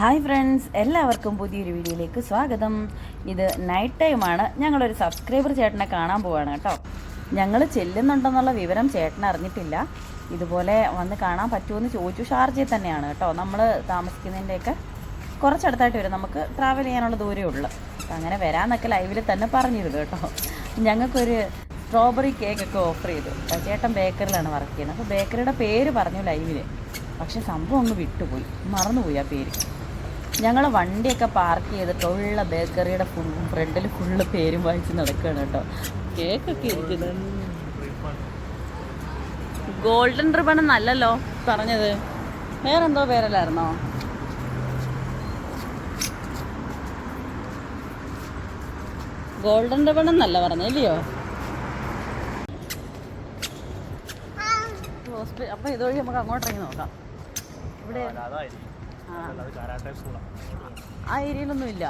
Hi friends എല്ലാവർക്കും പുതിയൊരു വീഡിയോയിലേക്ക് സ്വാഗതം. ഇത് നൈറ്റ് ടൈമാണ് ഞങ്ങളൊരു സബ്സ്ക്രൈബർ ചേട്ടനെ കാണാൻ പോവാണ് കേട്ടോ. ഞങ്ങൾ ചെല്ലുന്നുണ്ടെന്നുള്ള വിവരം ചേട്ടൻ അറിഞ്ഞിട്ടില്ല. ഇതുപോലെ വന്ന് കാണാൻ പറ്റുമെന്ന് ചോദിച്ചു. ഷാർജയിൽ തന്നെയാണ് കേട്ടോ. നമ്മൾ താമസിക്കുന്നതിന്റെയൊക്കെ കുറച്ചടുത്തായിട്ട് വരും. നമുക്ക് ട്രാവൽ ചെയ്യാനുള്ള ദൂരമേ ഉള്ളൂ. അപ്പം അങ്ങനെ വരാമെന്നൊക്കെ ലൈവിൽ തന്നെ പറഞ്ഞിരുന്നു കേട്ടോ. ഞങ്ങൾക്കൊരു സ്ട്രോബെറി കേക്കൊക്കെ ഓഫർ ചെയ്തു. ചേട്ടൻ ബേക്കറിലാണ് വർക്ക് ചെയ്യുന്നത്. അപ്പോൾ ബേക്കറിയുടെ പേര് പറഞ്ഞു ലൈവിൽ പക്ഷെ സംഭവം ഒന്ന് വിട്ടുപോയി. മറന്നുപോയി ആ പേര്. ഞങ്ങൾ വണ്ടിയൊക്കെ പാർക്ക് ചെയ്തിട്ട് ഉള്ള ബേക്കറിയുടെ ഫുൾ ഫ്രണ്ടിൽ ഫുള്ള് പേരും വായിച്ച് നടക്കുകയാണ് കേട്ടോ. കേക്കൊക്കെ ഇരിക്കുന്നത് ഗോൾഡൻ റിബൺ എന്നല്ലല്ലോ പറഞ്ഞത്. വേറെന്തോ പേരല്ലായിരുന്നോ? ഗോൾഡൻ റിബൺ എന്നല്ല പറഞ്ഞില്ലയോ ഹോസ്പിറ്റൽ അപ്പോൾ ഇതുവഴി നമുക്ക് അങ്ങോട്ടിറങ്ങി നോക്കാം. ഇവിടെ ആ ഏരിയയിലൊന്നും ഇല്ല.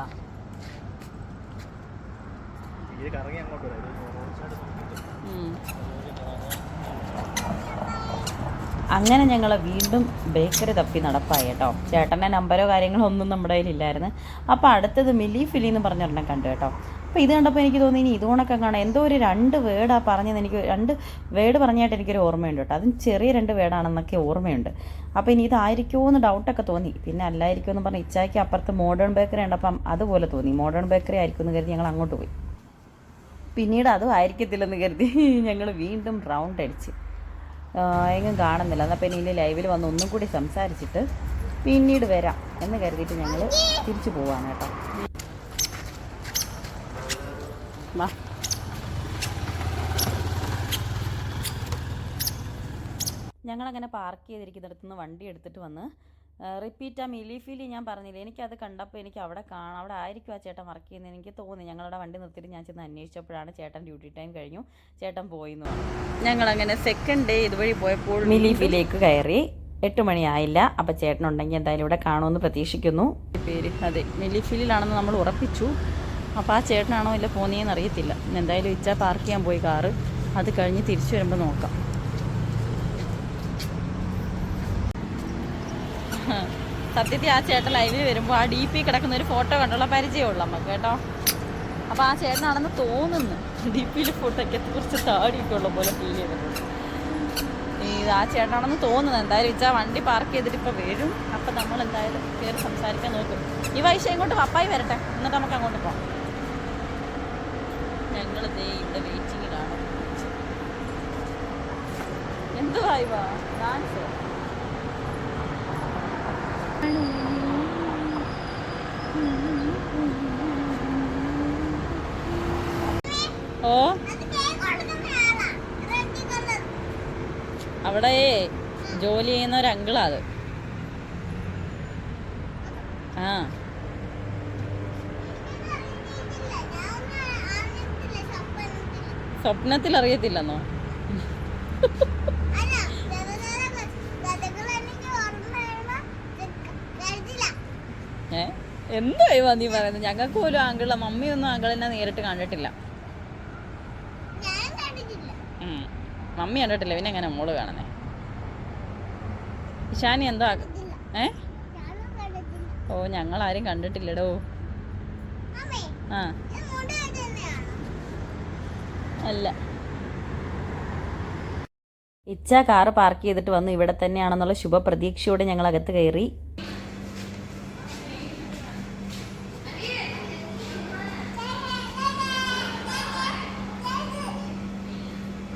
അങ്ങനെ ഞങ്ങൾ വീണ്ടും ബേക്കറി തപ്പി നടപ്പായി കേട്ടോ. ചേട്ടന്റെ നമ്പരോ കാര്യങ്ങളോ ഒന്നും നമ്മുടെ കയ്യിലില്ലായിരുന്നു. അപ്പോൾ അടുത്തത് മിലി ഫിലി എന്ന് പറഞ്ഞൊരെണ്ണം കണ്ടു കേട്ടോ. അപ്പോൾ ഇത് കണ്ടപ്പോൾ എനിക്ക് തോന്നി ഇനി ഇതുകൊണ്ടൊക്കെ കാണാം എന്തോ ഒരു രണ്ട് വേർഡാണ് പറഞ്ഞത് എനിക്ക് രണ്ട് വേർഡ് പറഞ്ഞായിട്ട് എനിക്കൊരു ഓർമ്മയുണ്ട് കേട്ടോ. അതും ചെറിയ രണ്ട് വേർഡാണെന്നൊക്കെ ഓർമ്മയുണ്ട്. അപ്പോൾ ഇനി ഇതായിരിക്കുമോ എന്ന് ഡൗട്ടൊക്കെ തോന്നി. പിന്നെ അല്ലായിരിക്കുമോ എന്ന് പറഞ്ഞ് ഇച്ചായ്ക്ക് അപ്പുറത്ത് മോഡേൺ ബേക്കറി ഉണ്ട് അപ്പം അതുപോലെ തോന്നി. മോഡേൺ ബേക്കറി ആയിരിക്കും എന്ന് കരുതി ഞങ്ങൾ അങ്ങോട്ട് പോയി. പിന്നീട് അതും ആയിരിക്കത്തില്ലെന്ന് കരുതി ഞങ്ങൾ വീണ്ടും റൗണ്ട് അടിച്ച്. എങ്ങും കാണുന്നില്ല. എന്നാൽ പിന്നെ ഇനി ലൈവിൽ വന്ന് ഒന്നും കൂടി സംസാരിച്ചിട്ട് പിന്നീട് വരാം എന്ന് കരുതിയിട്ട് ഞങ്ങൾ തിരിച്ചു പോവാണ് കേട്ടോ. വാ ഞങ്ങളങ്ങനെ പാർക്ക് ചെയ്തിരിക്കുന്നിടത്തു നിന്ന് വണ്ടി എടുത്തിട്ട് വന്ന് റിപ്പീറ്റ് ആ മിലി ഫീലി ഞാൻ പറഞ്ഞില്ലേ എനിക്കത് കണ്ടപ്പോൾ എനിക്ക് അവിടെ കാണാം അവിടെ ആയിരിക്കും ആ ചേട്ടൻ വർക്ക് ചെയ്യുന്നത് എനിക്ക് തോന്നി. ഞങ്ങളുടെ വണ്ടി നിർത്തിയിട്ട് ഞാൻ ചെന്ന് അന്വേഷിച്ചപ്പോഴാണ് ചേട്ടൻ ഡ്യൂട്ടി ടൈം കഴിഞ്ഞു ചേട്ടൻ പോയി എന്ന് പറഞ്ഞു. ഞങ്ങളങ്ങനെ സെക്കൻഡ് ഡേ ഇതുവഴി പോയപ്പോൾ മിലി ഫീലേക്ക് കയറി എട്ട് മണിയായില്ല. അപ്പം ചേട്ടനുണ്ടെങ്കിൽ എന്തായാലും ഇവിടെ കാണുമെന്ന് പ്രതീക്ഷിക്കുന്നു. പേര് അതെ മിലി ഫീലിലാണെന്ന് നമ്മൾ ഉറപ്പിച്ചു. അപ്പോൾ ആ ചേട്ടനാണോ ഇല്ല പോന്നിയെന്ന് അറിയത്തില്ല. എന്തായാലും ഇച്ച പാർക്ക് ചെയ്യാൻ പോയി കാറ് അത് കഴിഞ്ഞ് തിരിച്ചു വരുമ്പോൾ നോക്കാം. സത്യത്തിൽ ആ ചേട്ടൻ ലൈവിൽ വരുമ്പോൾ ആ ഡി പി കിടക്കുന്ന ഒരു ഫോട്ടോ കണ്ടുള്ള പരിചയമുള്ള നമുക്ക് കേട്ടോ. അപ്പോൾ ആ ചേട്ടനാണെന്ന് തോന്നുന്നു. ഡി പിയിൽ ഫോട്ടോയ്ക്ക് കുറച്ച് താടിയൊക്കെ പോലെ ഫീൽ ചെയ്തിട്ടുണ്ട് ഈ ആ ചേട്ടനാണെന്ന് തോന്നുന്നു. എന്തായാലും ഇച്ചാ വണ്ടി പാർക്ക് ചെയ്തിട്ട് ഇപ്പോൾ വരും. അപ്പോൾ നമ്മൾ എന്തായാലും കയറി സംസാരിക്കാൻ നോക്കും. ഈ വൈശ ഇങ്ങോട്ട് പപ്പായി വരട്ടെ. എന്നിട്ട് നമുക്ക് അങ്ങോട്ട് പോകാം. ഞങ്ങൾ ദേ ഇവിടെ വെയിറ്റിങ്ങിലാണ് എന്തുവായി വാ ഡാൻസോ ഓ? അവിടെ ജോലി ചെയ്യുന്ന ഒരു അങ്കിളാ അത്. ആ. സ്വപ്നത്തിൽ അറിയത്തില്ലെന്നോ ഏ? എന്തായി നീ പറയുന്നത്? ഞങ്ങൾക്ക് പോലും ആങ്കിള മമ്മിയൊന്നും ആങ്കിളിനെ നേരിട്ട് കണ്ടിട്ടില്ല. മമ്മി കണ്ടിട്ടില്ല. പിന്നെ എങ്ങനെ മോൾ കാണുന്നേ? ഇഷാനി എന്താ ഏ? ഓ ഞങ്ങൾ ആരും കണ്ടിട്ടില്ലടോ ആ. അല്ല. ഇച്ച കാറ് പാർക്ക് ചെയ്തിട്ട് വന്ന് ഇവിടെ തന്നെയാണെന്നുള്ള ശുഭപ്രതീക്ഷയോടെ ഞങ്ങൾ അകത്ത് കയറി.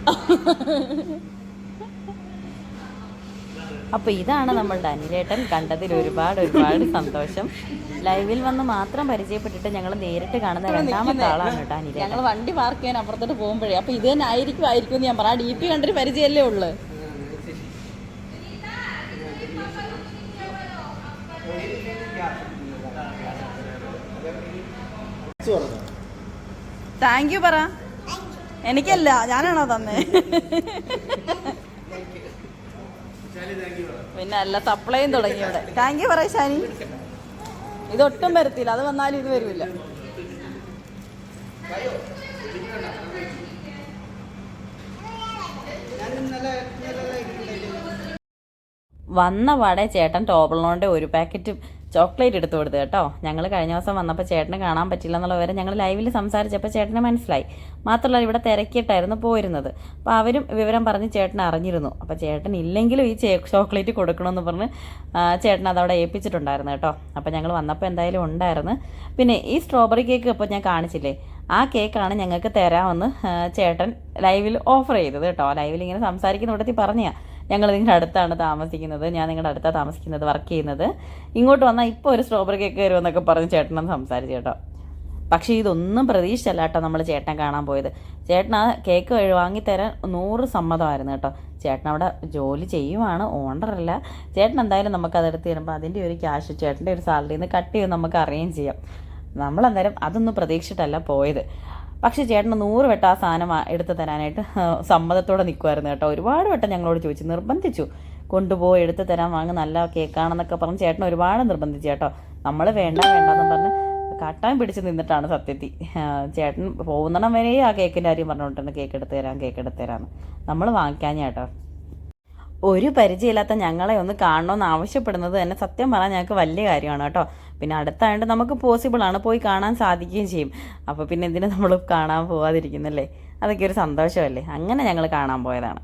അപ്പോൾ ഇതാണ് നമ്മളുടെ അനിലേട്ടൻ കണ്ടതിൽ ഒരുപാട് ഒരുപാട് സന്തോഷം. ലൈവിൽ വന്ന് മാത്രം പരിചയപ്പെട്ടിട്ട് ഞങ്ങൾ നേരിട്ട് കാണുന്ന രണ്ടാമത്തെ ആളാണ് കേട്ടോ അനിലേട്ടൻ ഞങ്ങൾ വണ്ടി പാർക്ക് ചെയ്യാൻ അപ്പുറത്തോട്ട് പോകുമ്പോഴേ. അപ്പോൾ ഇത് തന്നെ ആയിരിക്കും ആയിരിക്കും എന്ന് ഞാൻ പറയാം. ഡി പി കണ്ടൊരു പരിചയമല്ലേ ഉള്ളു. താങ്ക് യു പറ. എനിക്കല്ല ഞാനാണോ തന്നെ? പിന്നെ അല്ല സപ്ലൈയും തുടങ്ങി ഇവിടെ. താങ്ക് യു പറയാം ഷാനി. ഇതൊട്ടും വരത്തില്ല. അത് വന്നാലും ഇത് വരില്ല വന്ന പാടെ ചേട്ടൻ ടോബിളിനോണ്ട് ഒരു പാക്കറ്റ് ചോക്ലേറ്റ് എടുത്തു കൊടുത്തു കേട്ടോ. ഞങ്ങൾ കഴിഞ്ഞ ദിവസം വന്നപ്പോൾ ചേട്ടനെ കാണാൻ പറ്റില്ല എന്നുള്ള വിവരം ഞങ്ങൾ ലൈവിൽ സംസാരിച്ചപ്പോൾ ചേട്ടനെ മനസ്സിലായി. മാത്രമല്ല ഇവിടെ തിരക്കിയിട്ടായിരുന്നു പോയിരുന്നത്. അപ്പോൾ അവരും വിവരം പറഞ്ഞ് ചേട്ടൻ അറിഞ്ഞിരുന്നു. അപ്പോൾ ചേട്ടൻ ഇല്ലെങ്കിലും ഈ ചോക്ലേറ്റ് കൊടുക്കണമെന്ന് പറഞ്ഞ് ചേട്ടൻ അതവിടെ ഏൽപ്പിച്ചിട്ടുണ്ടായിരുന്നു കേട്ടോ. അപ്പോൾ ഞങ്ങൾ വന്നപ്പോൾ എന്തായാലും ഉണ്ടായിരുന്നു. പിന്നെ ഈ സ്ട്രോബെറി കേക്ക് ഇപ്പോൾ ഞാൻ കാണിച്ചില്ലേ? ആ കേക്കാണ് ഞങ്ങൾക്ക് തരാമെന്ന് ചേട്ടൻ ലൈവിൽ ഓഫർ ചെയ്തത് കേട്ടോ. ലൈവിൽ ഇങ്ങനെ സംസാരിക്കുന്ന കൂട്ടത്തിൽ പറഞ്ഞാ ഞങ്ങൾ നിങ്ങളുടെ അടുത്താണ് താമസിക്കുന്നത്. ഞാൻ നിങ്ങളുടെ അടുത്താണ് താമസിക്കുന്നത് വർക്ക് ചെയ്യുന്നത്. ഇങ്ങോട്ട് വന്നാൽ ഇപ്പോൾ ഒരു സ്ട്രോബറി കേക്ക് വരുമെന്നൊക്കെ പറഞ്ഞ് ചേട്ടനൊന്ന് സംസാരിച്ചു കേട്ടോ. പക്ഷേ ഇതൊന്നും പ്രതീക്ഷിച്ചല്ല കേട്ടോ നമ്മൾ ചേട്ടൻ കാണാൻ പോയത്. ചേട്ടൻ ആ കേക്ക് വാങ്ങിത്തരാൻ നൂറ് സമ്മതമായിരുന്നു കേട്ടോ. ചേട്ടൻ അവിടെ ജോലി ചെയ്യുവാണ് ഓണറല്ല ചേട്ടൻ എന്തായാലും നമുക്ക് അതെടുത്ത് തരുമ്പോൾ അതിന്റെ ഒരു ക്യാഷ് ചേട്ടന്റെ ഒരു സാലറിയിൽ നിന്ന് കട്ട് ചെയ്ത് നമുക്ക് അറേഞ്ച് ചെയ്യാം. നമ്മളന്നേരം അതൊന്നും പ്രതീക്ഷിച്ചിട്ടല്ല പോയത്. പക്ഷേ ചേട്ടന് നൂറ് വട്ടം ആ സാധനം എടുത്തു തരാനായിട്ട് സമ്മതത്തോടെ നിൽക്കുമായിരുന്നു കേട്ടോ. ഒരുപാട് വട്ടം ഞങ്ങളോട് ചോദിച്ചു. നിർബന്ധിച്ചു. കൊണ്ടുപോയി എടുത്തു തരാൻ വാങ്ങ് നല്ല കേക്കാണെന്നൊക്കെ പറഞ്ഞ് ചേട്ടൻ ഒരുപാട് നിർബന്ധിച്ചു കേട്ടോ. നമ്മൾ വേണ്ട വേണ്ടെന്ന് പറഞ്ഞ് കട്ടാൻ പിടിച്ച് നിന്നിട്ടാണ് സത്യത്തി. ചേട്ടൻ പോകുന്നിടം വരെ ആ കേക്കിന്റെ കാര്യം പറഞ്ഞുകൊണ്ടിരുന്നു. കേക്ക് എടുത്ത് തരാം കേക്ക് എടുത്ത് തരാമെന്ന് നമ്മൾ വാങ്ങിക്കാൻ കേട്ടോ. ഒരു പരിചയമില്ലാത്ത ഞങ്ങളെ ഒന്ന് കാണണമെന്ന് ആവശ്യപ്പെടുന്നത് തന്നെ സത്യം പറഞ്ഞാൽ ഞങ്ങൾക്ക് വലിയ കാര്യമാണ് കേട്ടോ. പിന്നെ അടുത്തായതുകൊണ്ട് നമുക്ക് പോസിബിൾ ആണ് പോയി കാണാൻ സാധിക്കുകയും ചെയ്യും. അപ്പോൾ പിന്നെ എന്തിനു നമ്മൾ കാണാൻ പോവാതിരിക്കുന്നല്ലേ? അതൊക്കെ ഒരു സന്തോഷമല്ലേ? അങ്ങനെ ഞങ്ങൾ കാണാൻ പോയതാണ്.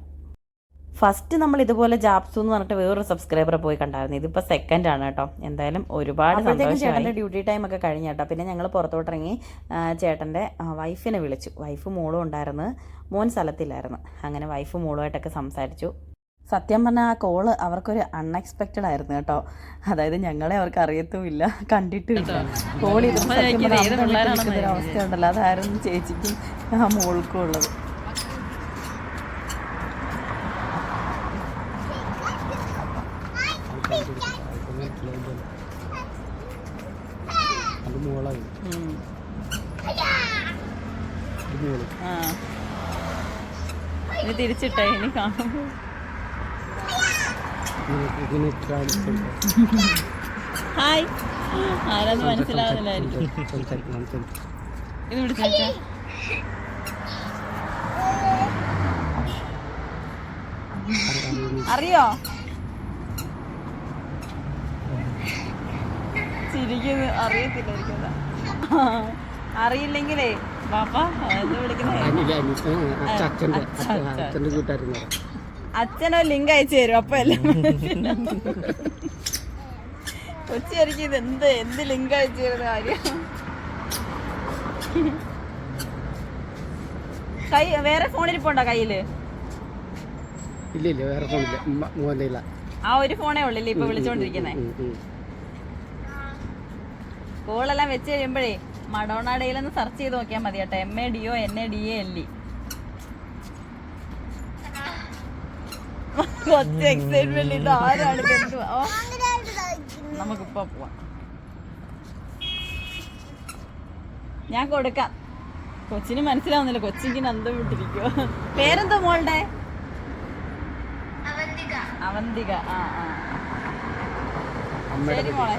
ഫസ്റ്റ് നമ്മൾ ഇതുപോലെ ജാപ്സു എന്ന് പറഞ്ഞിട്ട് വേറൊരു സബ്സ്ക്രൈബറെ പോയി കണ്ടായിരുന്നു. ഇതിപ്പോൾ സെക്കൻഡ് ആണ് കേട്ടോ. എന്തായാലും ഒരുപാട് ചേട്ടന്റെ ഡ്യൂട്ടി ടൈം ഒക്കെ കഴിഞ്ഞ കേട്ടോ. പിന്നെ ഞങ്ങൾ പുറത്തോട്ടിറങ്ങി ചേട്ടന്റെ വൈഫിനെ വിളിച്ചു. വൈഫ് മോളും ഉണ്ടായിരുന്നു. മോൻ സ്ഥലത്തില്ലായിരുന്നു. അങ്ങനെ വൈഫ് മോളുമായിട്ടൊക്കെ സംസാരിച്ചു. സത്യം പറഞ്ഞാൽ ആ കോൾ അവർക്കൊരു അൺഎക്സ്പെക്റ്റഡ് ആയിരുന്നു കേട്ടോ. അതായത് ഞങ്ങളെ അവർക്ക് അറിയത്തുമില്ല കണ്ടിട്ടുമില്ല കോൾ ഒരു അവസ്ഥ ഉണ്ടല്ലോ അതായിരുന്നു ചേച്ചിക്കും ആ മോൾക്കും ഉള്ളത്. തിരിച്ചിട്ടേ ഇനി കാണുമ്പോൾ ഹായ്. ആരാന്ന് മനസ്സിലാവുന്നില്ലായിരിക്കും. ഇത് അറിയോ? ചിരിക്കുന്നു. അറിയത്തില്ലായിരിക്കും അറിയില്ലെങ്കിലേ. പാപ്പ വിളിക്കുന്നേ? അച്ഛന്റെ കൂട്ടായിരുന്നു അച്ഛനോ ലിങ്ക് അയച്ചു തരും അപ്പൊ എല്ലാം കൊച്ചിയായിരിക്കും ഇത് എന്ത് എന്ത് ലിങ്ക് അയച്ചു തരുന്ന കാര്യം? കൈ വേറെ ഫോണിരിപ്പുണ്ടോ കയ്യിൽ? ഇല്ല ഇല്ല വേറെ ഫോണില്ല മോന്റെ ഇല്ല ആ ഒരു ഫോണേ ഉള്ളില്ലേ ഇപ്പൊ വിളിച്ചോണ്ടിരിക്കുന്നേ. കോളെല്ലാം വെച്ച് കഴിയുമ്പോഴേ മഡോണാഡയിലൊന്ന് സെർച്ച് ചെയ്ത് നോക്കിയാൽ മതി കേട്ടോ. M A D O N A D A L E കൊച്ചു എക്സൈറ്റ്മെന്റ് ഇത് ആരാണ് നമുക്കിപ്പോ പോവാം. ഞാൻ കൊടുക്കാം. കൊച്ചിന് മനസ്സിലാവുന്നില്ല. കൊച്ചിങ്ങനെ അന്തം വിട്ടിരിക്കോ പേരെന്തോ മോളുടെ? അവന്തിക. ആ ആ. ശരി മോളെ.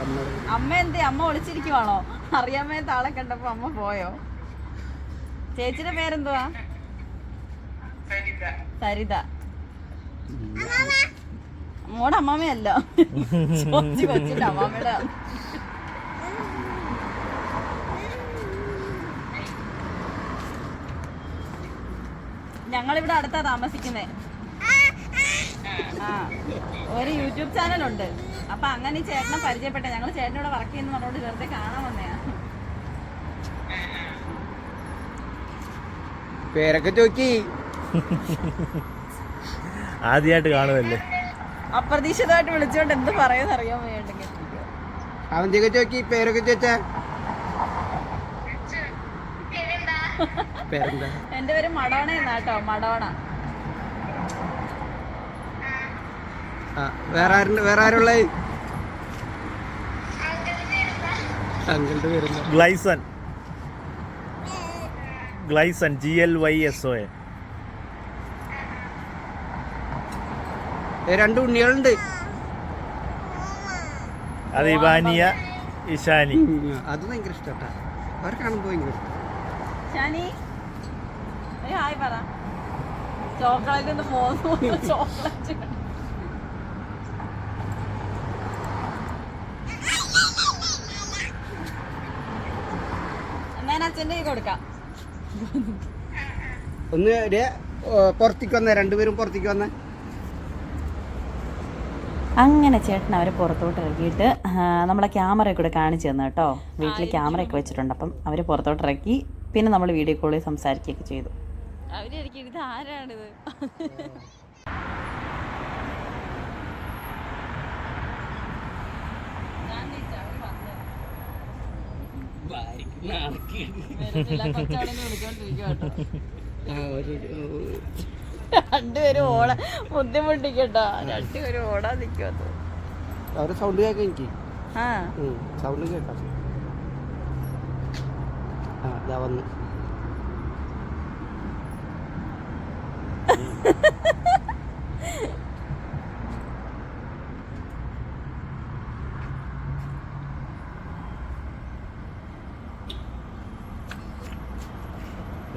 അമ്മ എന്ത് അമ്മ ഒളിച്ചിരിക്കുവാണോ? അറിയാമേ താളെ കണ്ടപ്പോ അമ്മ പോയോ? ചേച്ചിയുടെ പേരെന്തുവാ? സരിത. മോടെ അമ്മാമയല്ല. ഞങ്ങളിവിടെ അടുത്താ താമസിക്കുന്നേ. ആ ഒരു യൂട്യൂബ് ചാനലുണ്ട്. അപ്പൊ അങ്ങനെ ചേട്ടനെ പരിചയപ്പെട്ട. ഞങ്ങൾ ചേട്ടനോട് വർക്ക് ചെയ്യുന്ന പറഞ്ഞോണ്ട് വെറുതെ കാണാൻ വന്നയാ. പേരൊക്കെ ചോക്കി ആദ്യമായിട്ട് കാണുമല്ലേ അപ്രതീക്ഷിതമായിട്ട് വിളിച്ചോണ്ട് എന്ത് പറയുമെന്ന് അറിയാൻ വേണ്ടെങ്കിൽ പേരൊക്കെ ചോദിച്ചാ? എന്റെ പേര് മടോണ എന്നാട്ടോ മടോണ വേറെ വേറെ ആരുള്ള? അങ്കിളുടെ പേരെന്താ? Glyson. Glyson G L Y S O A രണ്ട് ഉണ്ണികളുണ്ട്. അത് ഇവാനിയ ഇഷാനി അത് ഭയങ്കര ഇഷ്ടട്ടാ. അവർ കാണുമ്പോൾ ഭയങ്കര ഒന്ന് പുറത്തേക്ക് വന്നേ രണ്ടുപേരും പുറത്തേക്ക് വന്നേ. അങ്ങനെ ചേട്ടൻ അവരെ പുറത്തോട്ട് ഇറക്കിയിട്ട് നമ്മളെ ക്യാമറ കൂടെ കാണിച്ചു തന്നു കേട്ടോ. വീട്ടിൽ ക്യാമറയൊക്കെ വെച്ചിട്ടുണ്ട്. അപ്പം അവർ പുറത്തോട്ട് ഇറക്കി പിന്നെ നമ്മൾ വീഡിയോ കോളിൽ സംസാരിക്കുകയൊക്കെ ചെയ്തു. അവരായിരിക്കും ഇത് ആരാണിത്? ആ, ഒരു രണ്ടുപേരും ഓടാ ബുദ്ധിമുട്ടിക്കട്ടോ. രണ്ടുപേരും ഓടാൻ നിൽക്കുമോ അവരെ സൗണ്ട് കേൾക്കാം എനിക്ക്. ആ. സൗണ്ട് കേൾക്കാം ആ ഇതാ വന്നു.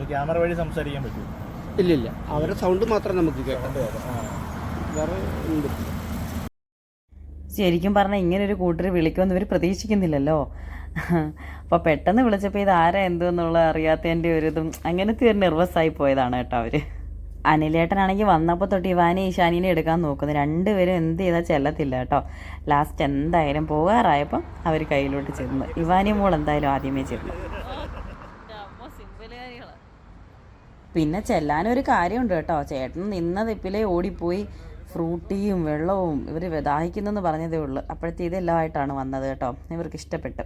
ക്യാമറ വഴി സംസാരിക്കാൻ പറ്റും ഇല്ല ഇല്ല അവരെ സൗണ്ട് മാത്രം നമുക്ക് കേൾക്കാം. വേറെ ഉണ്ട് ശരിക്കും പറഞ്ഞാൽ ഇങ്ങനെ ഒരു കൂട്ടർ വിളിക്കുമെന്ന് ഇവർ പ്രതീക്ഷിക്കുന്നില്ലല്ലോ. അപ്പോൾ പെട്ടെന്ന് വിളിച്ചപ്പോൾ ഇത് ആരാ എന്തെന്നുള്ള അറിയാത്തതിന്റെ ഒരു ഇതും അങ്ങനത്തെ ഒരു നെർവസ് ആയി പോയതാണ് കേട്ടോ അവർ അനിലേട്ടനാണെങ്കിൽ വന്നപ്പോൾ തൊട്ട് ഇവാനെ ഈശാനിനെ എടുക്കാൻ നോക്കുന്നു. രണ്ടുപേരും എന്ത് ചെയ്താൽ ചെല്ലത്തില്ല കേട്ടോ. ലാസ്റ്റ് എന്തായാലും പോകാറായപ്പം അവർ കയ്യിലോട്ട് ചെന്നു. ഇവാനി മോൾ എന്തായാലും ആദ്യമേ ചെന്നു. പിന്നെ ചെല്ലാനൊരു കാര്യമുണ്ട് കേട്ടോ. ചേട്ടൻ നിന്ന തെപ്പിലെ ഓടിപ്പോയി ഫ്രൂട്ടിയും വെള്ളവും ഇവർ ദാഹിക്കുന്നെന്ന് പറഞ്ഞതേ ഉള്ളൂ. അപ്പോഴത്തെ ഇതെല്ലാമായിട്ടാണ് വന്നത് കേട്ടോ. ഇവർക്ക് ഇഷ്ടപ്പെട്ട്.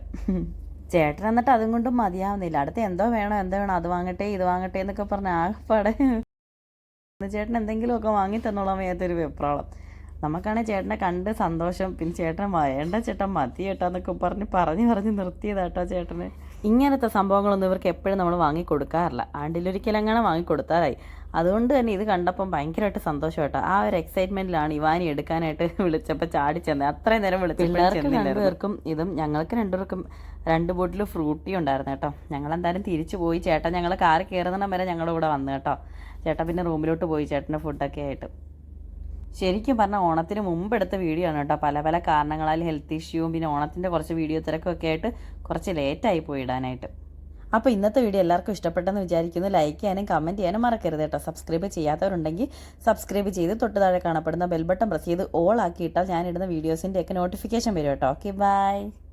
ചേട്ടൻ എന്നിട്ട് അതും കൊണ്ടും മതിയാവുന്നില്ല. അടുത്ത് എന്തോ വേണോ എന്തോ വേണോ അത് വാങ്ങട്ടെ ഇത് വാങ്ങട്ടെ എന്നൊക്കെ പറഞ്ഞ് ആകപ്പാടെ ചേട്ടൻ എന്തെങ്കിലുമൊക്കെ വാങ്ങി തന്നോളാൻ വയ്യാത്തൊരു വെപ്രാളം. നമുക്കാണെങ്കിൽ ചേട്ടനെ കണ്ട് സന്തോഷം. പിന്നെ ചേട്ടൻ വേണ്ട ചേട്ടൻ മതി ചേട്ടാ എന്നൊക്കെ പറഞ്ഞ് പറഞ്ഞ് പറഞ്ഞ് നിർത്തിയതാട്ടോ ചേട്ടന്. ഇങ്ങനത്തെ സംഭവങ്ങളൊന്നും ഇവർക്ക് എപ്പോഴും നമ്മൾ വാങ്ങിക്കൊടുക്കാറില്ല. ആണ്ടിലൊരിക്കലെങ്ങനെ വാങ്ങി കൊടുത്താലായി അതുകൊണ്ട് തന്നെ ഇത് കണ്ടപ്പം ഭയങ്കരമായിട്ട് സന്തോഷം കേട്ടോ ആ ഒരു എക്സൈറ്റ്മെന്റിലാണ് ഇവാനി എടുക്കാനായിട്ട് വിളിച്ചപ്പോൾ ചാടി ചെന്നത് അത്രയും നേരം രണ്ടുപേർക്കും ഇതും ഞങ്ങൾക്ക് രണ്ടുപേർക്കും രണ്ട് ബോട്ടിൽ ഫ്രൂട്ടി ഉണ്ടായിരുന്നു കേട്ടോ. ഞങ്ങൾ എന്തായാലും തിരിച്ചു പോയി. ചേട്ടൻ ഞങ്ങൾ കാറ് കയറുന്നിടം വരെ ഞങ്ങളുടെ കൂടെ വന്നു കേട്ടോ. ചേട്ടാ പിന്നെ റൂമിലോട്ട് പോയി ചേട്ടന്റെ ഫുഡൊക്കെ ആയിട്ട്. ശരിക്കും പറഞ്ഞാൽ ഓണത്തിന് മുമ്പ് എടുത്ത വീഡിയോ ആണ് കേട്ടോ. പല പല കാരണങ്ങളാൽ ഹെൽത്ത് ഇഷ്യൂവും പിന്നെ ഓണത്തിന്റെ കുറച്ച് വീഡിയോ തിരക്കൊക്കെ ആയിട്ട് കുറച്ച് ലേറ്റായി പോയി ഇടാനായിട്ട്. അപ്പോൾ ഇന്നത്തെ വീഡിയോ എല്ലാവർക്കും ഇഷ്ടപ്പെട്ടെന്ന് വിചാരിക്കുന്നു. ലൈക്ക് ചെയ്യാനും കമന്റ് ചെയ്യാനും മറക്കരുത് കേട്ടോ. സബ്സ്ക്രൈബ് ചെയ്യാത്തവരുണ്ടെങ്കിൽ സബ്സ്ക്രൈബ് ചെയ്ത് തൊട്ട് താഴെ കാണപ്പെടുന്ന ബെൽബട്ടൺ പ്രസ് ചെയ്ത് ഓൾ ആക്കി ഇട്ടാൽ ഞാനിടുന്ന വീഡിയോസിന്റെയൊക്കെ നോട്ടിഫിക്കേഷൻ വരും കേട്ടോ. Okay bye